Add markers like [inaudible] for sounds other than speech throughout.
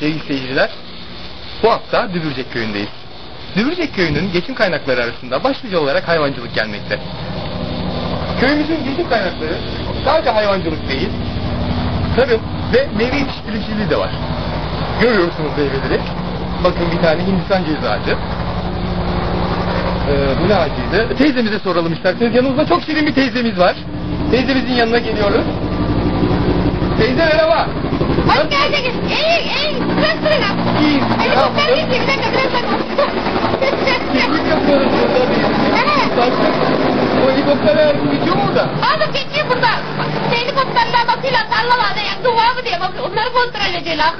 sevgili seyirciler. Bu hafta Dübürcek köyündeyiz. Dübürcek köyünün geçim kaynakları arasında başlıca olarak hayvancılık gelmekte. Köyümüzün geçim kaynakları sadece hayvancılık değil, tarım ve meyve yetiştiriciliği de var. Görüyorsunuz meyveleri. Bakın bir tane Hindistan cevizi ağacı. Ee, bu ne ağacıydı? Teyzemize soralım isterseniz. Yanımızda çok şirin bir teyzemiz var. Teyzemizin yanına geliyoruz. Teyze merhaba. Hoş geldiniz. İyi. Burada? Geçiyor burada. Helikopterler bakıyorlar, tarlalarda yaktı var mı diye bakıyor. Onları kontrol ediyorlar.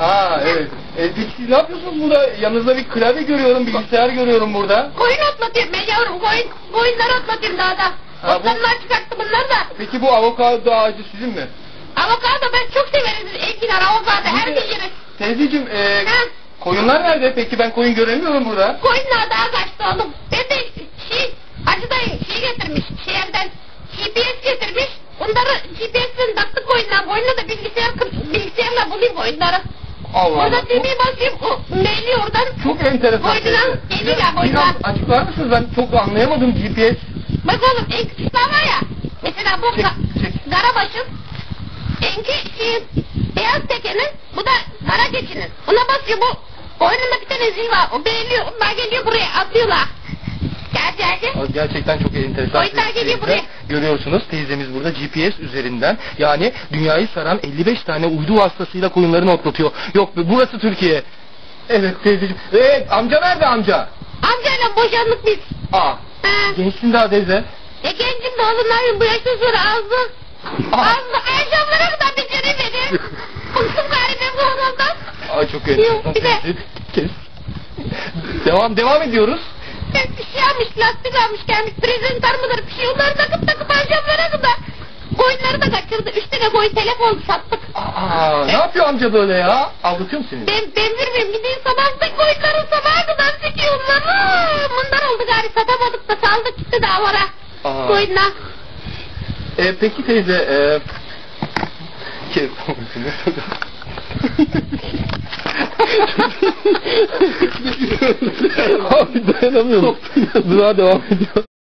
Aa evet. E, peki siz ne yapıyorsunuz burada? Yanınızda bir klavye görüyorum, bilgisayar görüyorum burada. Koyun otlatıyorum ben yavrum. Koyun, koyunları otlatıyorum dağda. Ha, bu- Otlarından çıkarttım bunları da. Peki bu avokado ağacı sizin mi? Avokado ben çok severiz. Enginar, avokado her gün yeriz. Teyzeciğim e, Ha? koyunlar nerede? Peki ben koyun göremiyorum burada. Koyunlar daha kaçtı oğlum. Ben de şey, acıdayım şey getirmiş şehirden. GPS getirmiş. Onları GPS'den taktık koyunlar. Koyunlar da bilgisayar, bilgisayarla bulayım koyunları. Allah Orada Allah. TV basayım, o maili oradan. Çok enteresan. Koydular, teyze. geliyor Biraz- açıklar mısınız? Ben çok anlayamadım GPS. Bak oğlum en küçük var ya. Mesela bu Çek, çek. Karabaş'ın enki şey, beyaz tekenin, bu da kara keçinin. Ona basıyor bu. Koyununda bir tane zil var. O beğeniyor. Onlar geliyor buraya atıyorlar. Gerçekten çok enteresan. Buraya. Görüyorsunuz teyzemiz burada GPS üzerinden yani dünyayı saran 55 tane uydu vasıtasıyla koyunlarını otlatıyor. Yok burası Türkiye. Evet teyzeciğim. Evet amca nerede amca? Amcayla boşandık biz. Aa Ha. gençsin daha teyze. E gencim de oğlum ne yapayım bu yaştan sonra. Aa. Ağzı akşamlara kadar beceri beni. Bıktım galiba bu adamdan. Ay çok enteresan. Bir de-. Kes. Devam devam ediyoruz. Ben bir şey almış, lastik almış gelmiş, prezenter mıdır bir şey. Onları takıp takıp akşamlara kadar. Koyunları da kaçırdı. Üç tane koyun telefon sattık. Aa ne yapıyor amca böyle ya? Aldatıyor mu seni? Ben, ben vermem. Gideyim sabahta koyunları sabaha kadar çekiyor onları. Bundan oldu gari satamadık da saldık gitti dağlara. Aa. Koyunlar. E, peki teyze e... Kes. [laughs] Abi dayanamıyorum. Durağa devam ediyor.